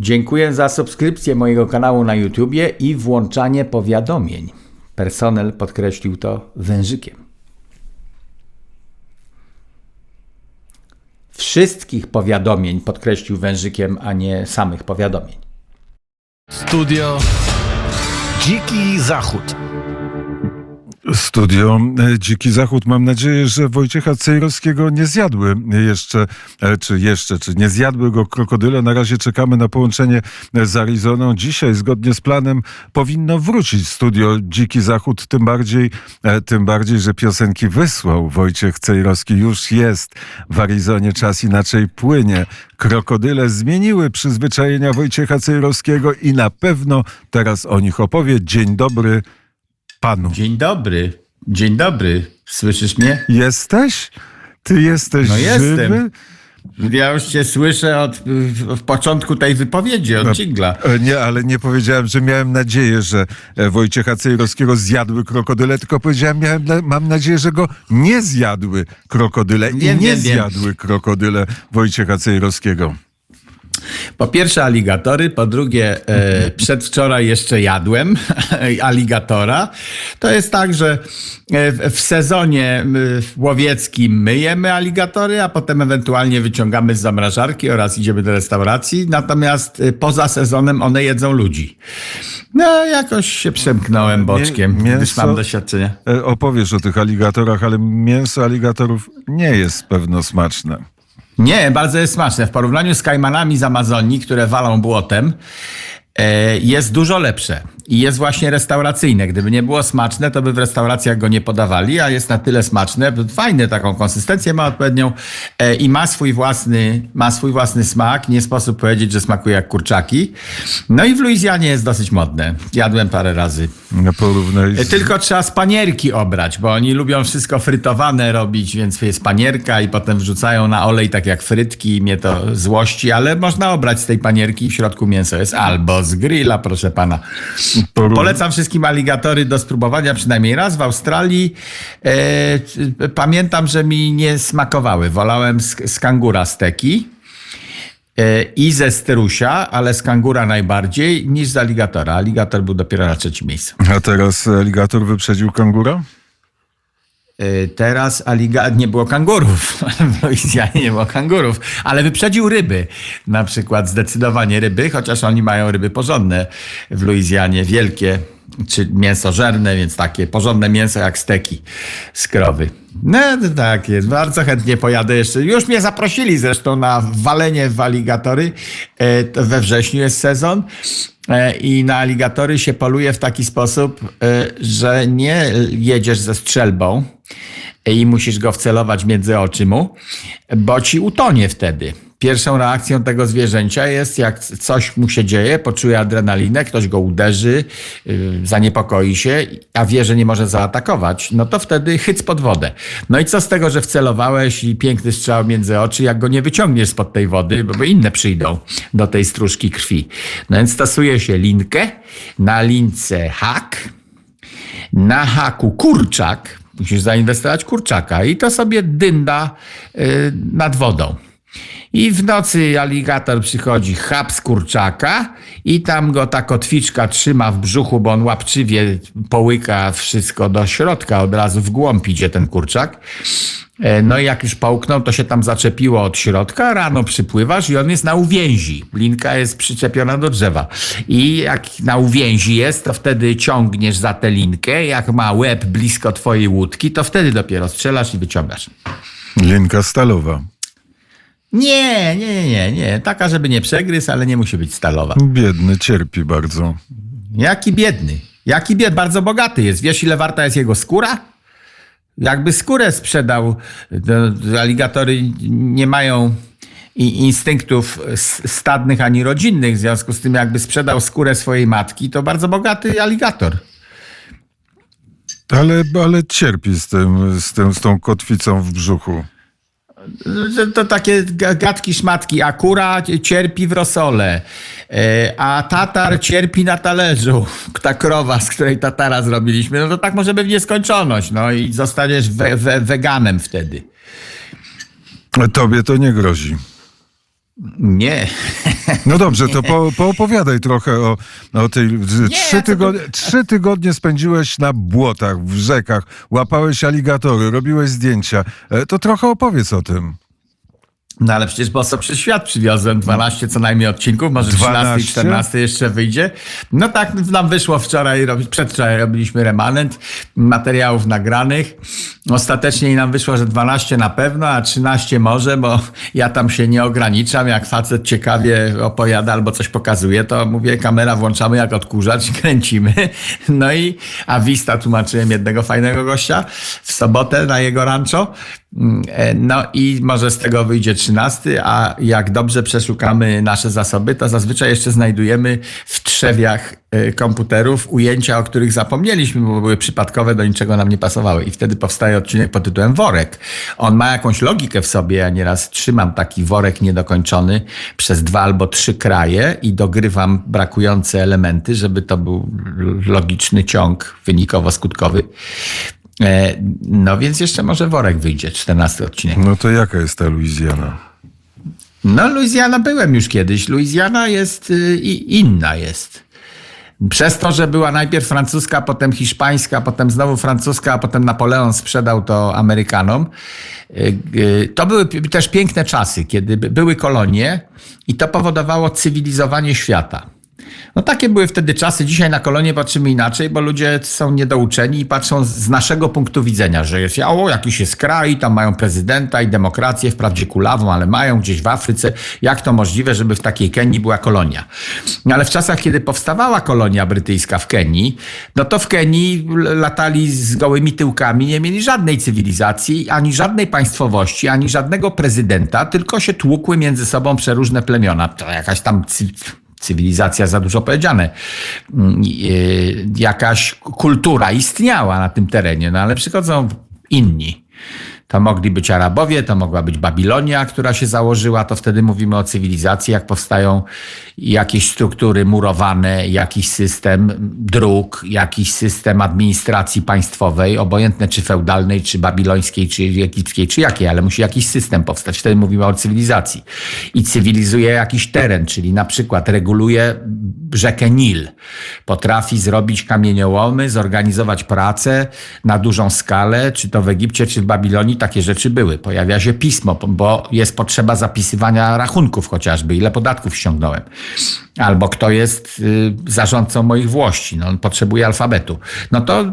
Dziękuję za subskrypcję mojego kanału na YouTubie i włączanie powiadomień. Personel podkreślił to wężykiem. Wszystkich powiadomień podkreślił wężykiem, a nie samych powiadomień. Studio Dziki Zachód. Studio e, Dziki Zachód. Mam nadzieję, że Wojciecha Cejrowskiego nie zjadły jeszcze, e, czy jeszcze, czy nie zjadły go krokodyle. Na razie czekamy na połączenie z Arizoną. Dzisiaj, zgodnie z planem, powinno wrócić studio Dziki Zachód, tym bardziej, e, tym bardziej, że piosenki wysłał Wojciech Cejrowski. Już jest w Arizonie, czas inaczej płynie. Krokodyle zmieniły przyzwyczajenia Wojciecha Cejrowskiego i na pewno teraz o nich opowie. Dzień dobry panu. Dzień dobry. Dzień dobry. Słyszysz mnie? Jesteś? Ty jesteś No żywy? jestem. Ja już cię słyszę od w początku tej wypowiedzi, od Cigla. E, Nie, ale nie powiedziałem, że miałem nadzieję, że e, Wojciecha Cejrowskiego zjadły krokodyle, tylko powiedziałem, miałem, mam nadzieję, że go nie zjadły krokodyle i nie wiem, wiem. zjadły krokodyle Wojciecha Cejrowskiego. Po pierwsze aligatory, po drugie e, przedwczoraj jeszcze jadłem aligatora. To jest tak, że e, w- sezonie łowieckim myjemy aligatory, a potem ewentualnie wyciągamy z zamrażarki oraz idziemy do restauracji. Natomiast e, poza sezonem one jedzą ludzi. No jakoś się przemknąłem boczkiem, mięso- gdyż mam doświadczenie. E, Opowiesz o tych aligatorach, ale mięso aligatorów nie jest pewno smaczne. Nie, bardzo jest smaczne. W porównaniu z kajmanami z Amazonii, które walą błotem, e, jest dużo lepsze. I jest właśnie restauracyjne. Gdyby nie było smaczne, to by w restauracjach go nie podawali, a jest na tyle smaczne, fajne taką konsystencję ma odpowiednią e, i ma swój własny, ma swój własny smak. Nie sposób powiedzieć, że smakuje jak kurczaki. No i w Luizjanie jest dosyć modne. Jadłem parę razy. No, Porównaj E, z... Tylko trzeba z panierki obrać, bo oni lubią wszystko frytowane robić, więc jest panierka i potem wrzucają na olej tak jak frytki i mnie to złości, ale można obrać z tej panierki i w środku mięso jest albo z grilla, proszę pana. Polecam wszystkim aligatory do spróbowania przynajmniej raz w Australii. E, pamiętam, że mi nie smakowały. Wolałem z, z kangura steki e, i ze strusia, ale z kangura najbardziej niż z aligatora. Aligator był dopiero na trzecim miejscu. A teraz aligator wyprzedził kangura? Y, Teraz nie było kangurów. W Luizjanie nie było kangurów, ale wyprzedził ryby. Na przykład zdecydowanie ryby, chociaż oni mają ryby porządne w Luizjanie, wielkie, czy mięsożerne, więc takie porządne mięso jak steki z krowy. No tak jest, bardzo chętnie pojadę jeszcze. Już mnie zaprosili zresztą na walenie w aligatory. E, We wrześniu jest sezon. E, I na aligatory się poluje w taki sposób, e, że nie jedziesz ze strzelbą i musisz go wcelować między oczy mu, bo ci utonie wtedy. Pierwszą reakcją tego zwierzęcia jest, jak coś mu się dzieje, poczuje adrenalinę, ktoś go uderzy, yy, zaniepokoi się, a wie, że nie może zaatakować, no to wtedy chyc pod wodę. No i co z tego, że wcelowałeś i piękny strzał między oczy, jak go nie wyciągniesz spod tej wody, bo bo inne przyjdą do tej stróżki krwi. No więc stosuje się linkę, na lince hak, na haku kurczak, musisz zainwestować kurczaka i to sobie dynda y, nad wodą. I w nocy aligator przychodzi chap z kurczaka i tam go ta kotwiczka trzyma w brzuchu, bo on łapczywie połyka wszystko do środka, od razu w głąb idzie ten kurczak. E, No i jak już połknął, to się tam zaczepiło od środka, rano przypływasz i on jest na uwięzi. Linka jest przyczepiona do drzewa. I jak na uwięzi jest, to wtedy ciągniesz za tę linkę. Jak ma łeb blisko twojej łódki, to wtedy dopiero strzelasz i wyciągasz. Linka stalowa. Nie, nie, nie, nie. Taka, żeby nie przegryzł, ale nie musi być stalowa. Biedny, cierpi bardzo. Jaki biedny. Jaki bied, bardzo bogaty jest. Wiesz, ile warta jest jego skóra? Jakby skórę sprzedał, to aligatory nie mają instynktów stadnych ani rodzinnych, w związku z tym jakby sprzedał skórę swojej matki, to bardzo bogaty aligator. Ale, ale cierpi z, tym, z, tym, z tą kotwicą w brzuchu. To takie ga- gadki szmatki. Akura cierpi w rosole, e, a tatar cierpi na talerzu. Ta krowa, z której tatara zrobiliśmy, no to tak może być nieskończoność. No i zostaniesz we, we, weganem wtedy. Tobie to nie grozi. Nie. No dobrze, to po, poopowiadaj trochę o, o tej... trzy, to- tygodnie, trzy tygodnie spędziłeś na błotach, w rzekach, łapałeś aligatory, robiłeś zdjęcia. E, To trochę opowiedz o tym. No ale przecież Boso przez świat przywiozłem 12 co najmniej odcinków, może 13 i 12? 14 jeszcze wyjdzie. No tak nam wyszło wczoraj, przedwczoraj robiliśmy remanent materiałów nagranych. Ostatecznie nam wyszło, że 12 na pewno, a 13 może, bo ja tam się nie ograniczam. Jak facet ciekawie opowiada albo coś pokazuje, to mówię, kamera włączamy jak odkurzacz, kręcimy. No i, a Wista tłumaczyłem jednego fajnego gościa w sobotę na jego rancho. E, No i może z tego wyjdzie 13, a jak dobrze przeszukamy nasze zasoby, to zazwyczaj jeszcze znajdujemy w trzewiach e, komputerów ujęcia, o których zapomnieliśmy, bo były przypadkowe, do niczego nam nie pasowały. I wtedy powstaje odcinek pod tytułem Worek. On ma jakąś logikę w sobie. Ja nieraz trzymam taki worek niedokończony przez dwa albo trzy kraje i dogrywam brakujące elementy, żeby to był logiczny ciąg wynikowo-skutkowy. E, No więc jeszcze może worek wyjdzie, 14 odcinek. No to jaka jest ta Luizjana? No, Luizjana byłem już kiedyś. Luizjana jest y, i inna jest. Przez to, że była najpierw francuska, potem hiszpańska, potem znowu francuska, a potem Napoleon sprzedał to Amerykanom. Y, y, To były też piękne czasy, kiedy by- były kolonie i to powodowało cywilizowanie świata. No takie były wtedy czasy. Dzisiaj na kolonie patrzymy inaczej, bo ludzie są niedouczeni i patrzą z naszego punktu widzenia, że jest, o, jakiś jest kraj, tam mają prezydenta i demokrację, wprawdzie kulawą, ale mają gdzieś w Afryce. Jak to możliwe, żeby w takiej Kenii była kolonia? No ale w czasach, kiedy powstawała kolonia brytyjska w Kenii, no to w Kenii latali z gołymi tyłkami, nie mieli żadnej cywilizacji, ani żadnej państwowości, ani żadnego prezydenta, tylko się tłukły między sobą przeróżne plemiona. To jakaś tam cywilizacja za dużo powiedziane. Mm, y, Jakaś kultura istniała na tym terenie, no ale przychodzą inni. To mogli być Arabowie, to mogła być Babilonia, która się założyła, to wtedy mówimy o cywilizacji, jak powstają jakieś struktury murowane, jakiś system dróg, jakiś system administracji państwowej, obojętne czy feudalnej, czy babilońskiej, czy egipskiej, czy jakiej, ale musi jakiś system powstać. Wtedy mówimy o cywilizacji. I cywilizuje jakiś teren, czyli na przykład reguluje rzekę Nil. Potrafi zrobić kamieniołomy, zorganizować pracę na dużą skalę, czy to w Egipcie, czy w Babilonii takie rzeczy były. Pojawia się pismo, bo jest potrzeba zapisywania rachunków chociażby, ile podatków ściągnąłem. Albo kto jest y, zarządcą moich włości, no on potrzebuje alfabetu. No to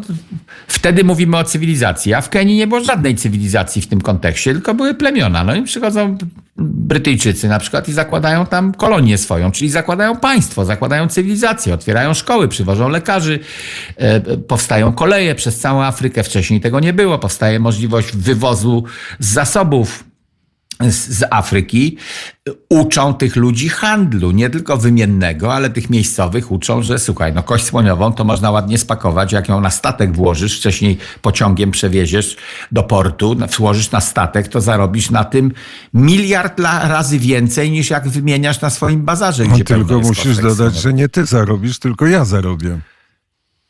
wtedy mówimy o cywilizacji, a w Kenii nie było żadnej cywilizacji w tym kontekście, tylko były plemiona. No i przychodzą Brytyjczycy na przykład i zakładają tam kolonię swoją, czyli zakładają państwo, zakładają cywilizację, otwierają szkoły, przywożą lekarzy, e, powstają koleje przez całą Afrykę. Wcześniej tego nie było. Powstaje możliwość wywozu zasobów z Afryki uczą tych ludzi handlu, nie tylko wymiennego, ale tych miejscowych uczą, że słuchaj, no kość słoniową to można ładnie spakować, jak ją na statek włożysz, wcześniej pociągiem przewieziesz do portu, no, włożysz na statek, to zarobisz na tym miliard razy więcej niż jak wymieniasz na swoim bazarze, pełno Tylko musisz dodać, że nie ty zarobisz, tylko ja zarobię.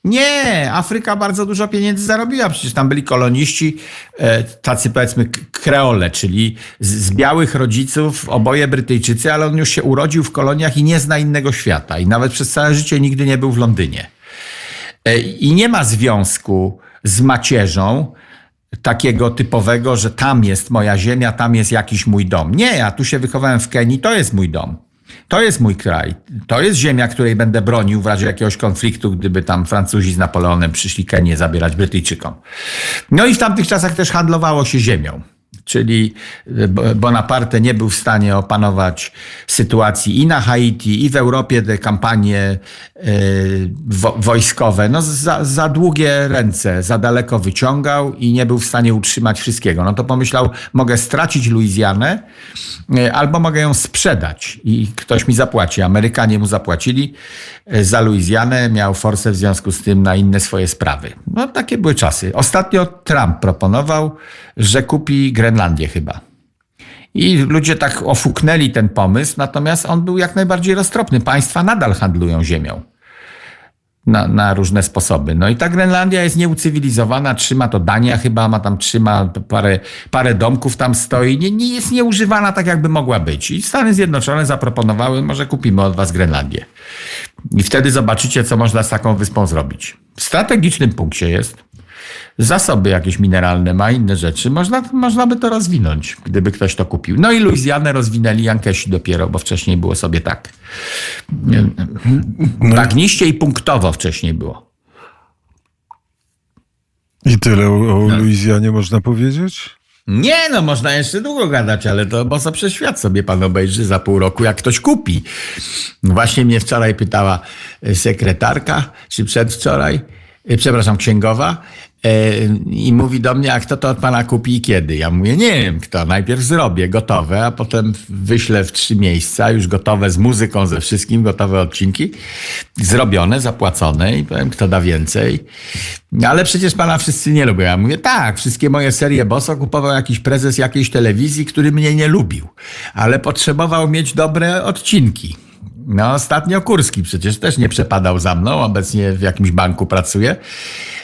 Nie, Afryka bardzo dużo pieniędzy zarobiła. Przecież tam byli koloniści, e, tacy powiedzmy kreole, czyli z, z białych rodziców, oboje Brytyjczycy, ale on już się urodził w koloniach i nie zna innego świata. I nawet przez całe życie nigdy nie był w Londynie. E, I nie ma związku z macierzą takiego typowego, że tam jest moja ziemia, tam jest jakiś mój dom. Nie, ja tu się wychowałem w Kenii, to jest mój dom. To jest mój kraj. To jest ziemia, której będę bronił w razie jakiegoś konfliktu, gdyby tam Francuzi z Napoleonem przyszli Kenię zabierać Brytyjczykom. No i w tamtych czasach też handlowało się ziemią. Czyli Bo- Bonaparte nie był w stanie opanować sytuacji i na Haiti, i w Europie te kampanie e, wo, wojskowe. No za, za długie ręce, za daleko wyciągał i nie był w stanie utrzymać wszystkiego. No to pomyślał, mogę stracić Luizjanę, e, albo mogę ją sprzedać i ktoś mi zapłaci. Amerykanie mu zapłacili e, za Luizjanę, miał forsę w związku z tym na inne swoje sprawy. No takie były czasy. Ostatnio Trump proponował, że kupi Grenlandię chyba. I ludzie tak ofuknęli ten pomysł, natomiast on był jak najbardziej roztropny. Państwa nadal handlują ziemią. na, na różne sposoby. No i ta Grenlandia jest nieucywilizowana, trzyma to Dania chyba, ma tam trzyma parę, parę domków tam stoi, nie, nie jest nieużywana tak jakby mogła być. I Stany Zjednoczone zaproponowały, może kupimy od was Grenlandię. I wtedy zobaczycie, co można z taką wyspą zrobić. W strategicznym punkcie jest. Zasoby jakieś mineralne ma, inne rzeczy. Można, można by to rozwinąć, gdyby ktoś to kupił. No i Luizjanę rozwinęli Jankesi dopiero, bo wcześniej było sobie tak. Bagniście i punktowo wcześniej było. I tyle o, o Luizjanie można powiedzieć? Nie, no można jeszcze długo gadać, ale to bo co przez świat sobie pan obejrzy za pół roku, jak ktoś kupi. Właśnie mnie wczoraj pytała sekretarka, czy przedwczoraj, e, przepraszam, księgowa, i mówi do mnie, a kto to od pana kupi i kiedy? Ja mówię, nie wiem kto, najpierw zrobię gotowe, a potem wyślę w trzy miejsca, już gotowe z muzyką, ze wszystkim, gotowe odcinki, zrobione, zapłacone i powiem, kto da więcej. Ale przecież pana wszyscy nie lubią. Ja mówię, tak, wszystkie moje serie Boso kupował jakiś prezes jakiejś telewizji, który mnie nie lubił, ale potrzebował mieć dobre odcinki. No, ostatnio Kurski przecież też nie przepadał za mną, obecnie w jakimś banku pracuje.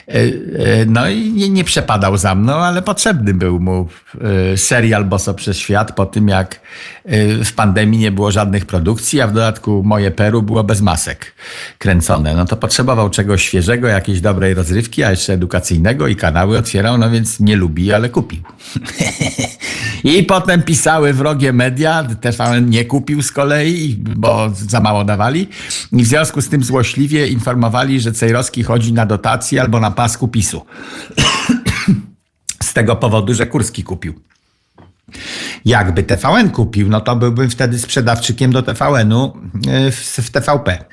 E, No i nie, nie przepadał za mną, ale potrzebny był mu e, serial Boso przez świat po tym, jak e, w pandemii nie było żadnych produkcji, a w dodatku moje Peru było bez masek kręcone. No to potrzebował czegoś świeżego, jakiejś dobrej rozrywki, a jeszcze edukacyjnego i kanały otwierał, no więc nie lubi, ale kupił. I potem pisały wrogie media, TVN nie kupił z kolei, bo za mało dawali. I w związku z tym złośliwie informowali, że Cejrowski chodzi na dotacje albo na pasku PiSu. z tego powodu, że Kurski kupił. Jakby TVN kupił, no to byłbym wtedy sprzedawczykiem do TVN-u y, w, TVP.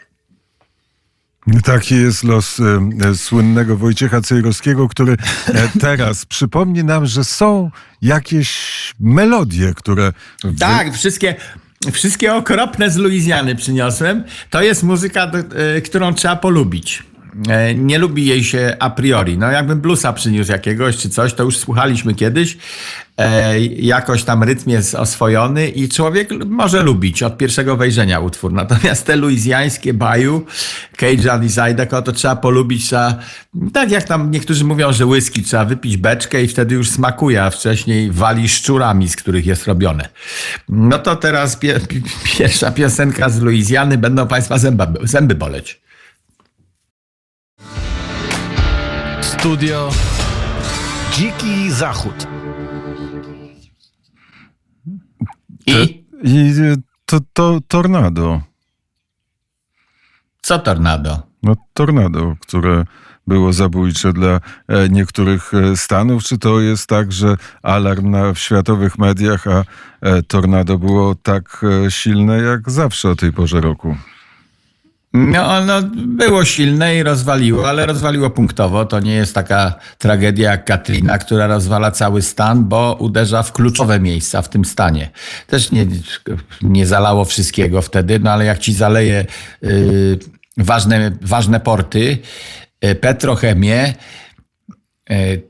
Taki jest los e, e, słynnego Wojciecha Cejrowskiego, który e, teraz przypomni nam, że są jakieś melodie, które... Tak, wszystkie, wszystkie okropne z Luizjany przyniosłem. To jest muzyka, e, którą trzeba polubić. E, Nie lubi jej się a priori. No jakbym bluesa przyniósł jakiegoś czy coś, to już słuchaliśmy kiedyś. E, Jakoś tam rytm jest oswojony i człowiek może lubić od pierwszego wejrzenia utwór. Natomiast te luizjańskie baju, Cajun i Zydeco, to trzeba polubić, trzeba, tak jak tam niektórzy mówią, że whisky, trzeba wypić beczkę i wtedy już smakuje, a wcześniej wali szczurami, z których jest robione. No to teraz pie, pi- pierwsza piosenka z Luizjany, będą Państwa zęba, zęby boleć. Studio Dziki Zachód. I I to, to tornado. co tornado? No tornado, które było zabójcze dla e, niektórych e, stanów. Czy to jest tak, że alarm na, w światowych mediach, a e, tornado było tak silne jak zawsze o tej porze roku? No, ono było silne i rozwaliło, ale rozwaliło punktowo. To nie jest taka tragedia jak Katrina, która rozwala cały stan, bo uderza w kluczowe miejsca w tym stanie. Też nie, nie zalało wszystkiego wtedy, no ale jak ci zaleje y, ważne, ważne porty, y, petrochemię, y,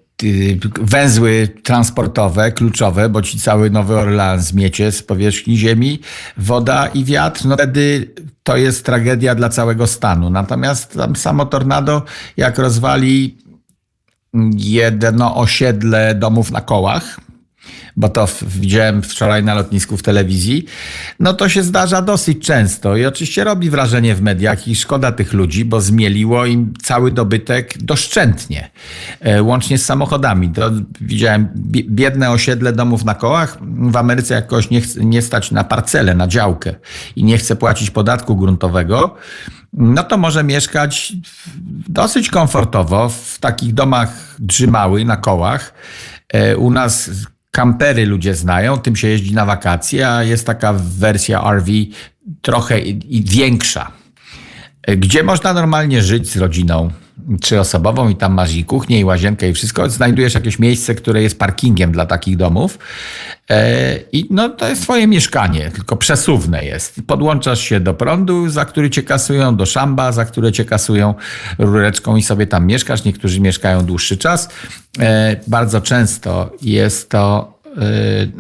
węzły transportowe, kluczowe, bo ci cały Nowy Orleans zmiecie z powierzchni ziemi, woda i wiatr, no wtedy to jest tragedia dla całego stanu. Natomiast tam samo tornado, jak rozwali jedno osiedle domów na kołach, bo to widziałem wczoraj na lotnisku w telewizji, no to się zdarza dosyć często i oczywiście robi wrażenie w mediach i szkoda tych ludzi, bo zmieliło im cały dobytek doszczętnie, e, łącznie z samochodami. To widziałem bie- biedne osiedle domów na kołach. W Ameryce jak kogoś nie, nie stać na parcelę, na działkę i nie chce płacić podatku gruntowego, no to może mieszkać dosyć komfortowo w takich domach drzymały na kołach. E, U nas kampery ludzie znają, tym się jeździ na wakacje, a jest taka wersja RV trochę większa, gdzie można normalnie żyć z rodziną trzyosobową i tam masz i kuchnię, i łazienkę, i wszystko. Znajdujesz jakieś miejsce, które jest parkingiem dla takich domów. E, I no, to jest twoje mieszkanie, tylko przesuwne jest. Podłączasz się do prądu, za który cię kasują, do szamba, za które cię kasują rureczką i sobie tam mieszkasz. Niektórzy mieszkają dłuższy czas. E, Bardzo często jest to e,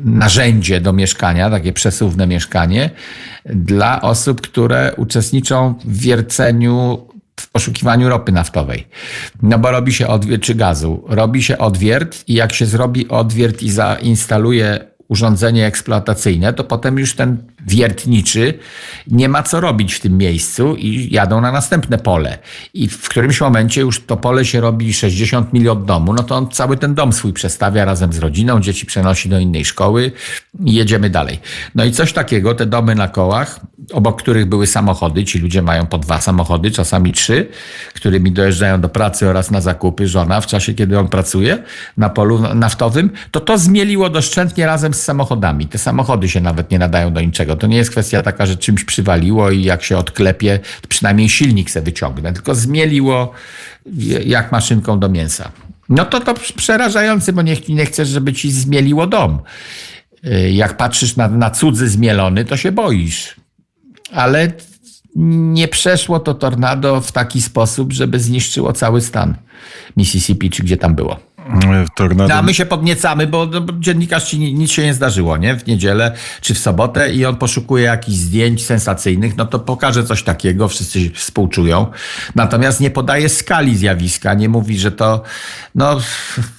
narzędzie do mieszkania, takie przesuwne mieszkanie dla osób, które uczestniczą w wierceniu w poszukiwaniu ropy naftowej. No bo robi się odwiert, czy gazu, robi się odwiert i jak się zrobi odwiert i zainstaluje urządzenie eksploatacyjne, to potem już ten wiertniczy nie ma co robić w tym miejscu i jadą na następne pole. I w którymś momencie już to pole się robi 60 mil od domu, no to on cały ten dom swój przestawia razem z rodziną, dzieci przenosi do innej szkoły i jedziemy dalej. No i coś takiego, te domy na kołach, obok których były samochody, ci ludzie mają po dwa samochody, czasami trzy, którymi dojeżdżają do pracy oraz na zakupy, żona w czasie, kiedy on pracuje na polu naftowym, to to zmieliło doszczętnie razem z samochodami. Te samochody się nawet nie nadają do niczego. To nie jest kwestia taka, że czymś przywaliło i jak się odklepie, przynajmniej silnik se wyciągnę, tylko zmieliło jak maszynką do mięsa. No to to przerażające, bo nie, nie chcesz, żeby ci zmieliło dom. Y, Jak patrzysz na, na cudzy zmielony, to się boisz. Ale nie przeszło to tornado w taki sposób, żeby zniszczyło cały stan Mississippi, czy gdzie tam było. Tornado. No, a my się podniecamy, bo, no, dziennikarz ci ni- nic się nie zdarzyło, nie? W niedzielę czy w sobotę i on poszukuje jakichś zdjęć sensacyjnych, no to pokaże coś takiego, wszyscy współczują. Natomiast nie podaje skali zjawiska, nie mówi, że to, no,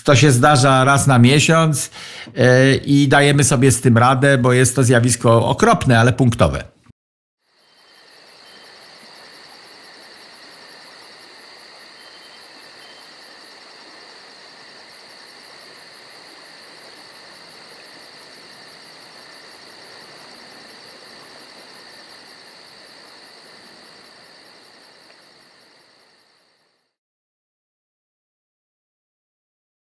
to się zdarza raz na miesiąc yy, i dajemy sobie z tym radę, bo jest to zjawisko okropne, ale punktowe.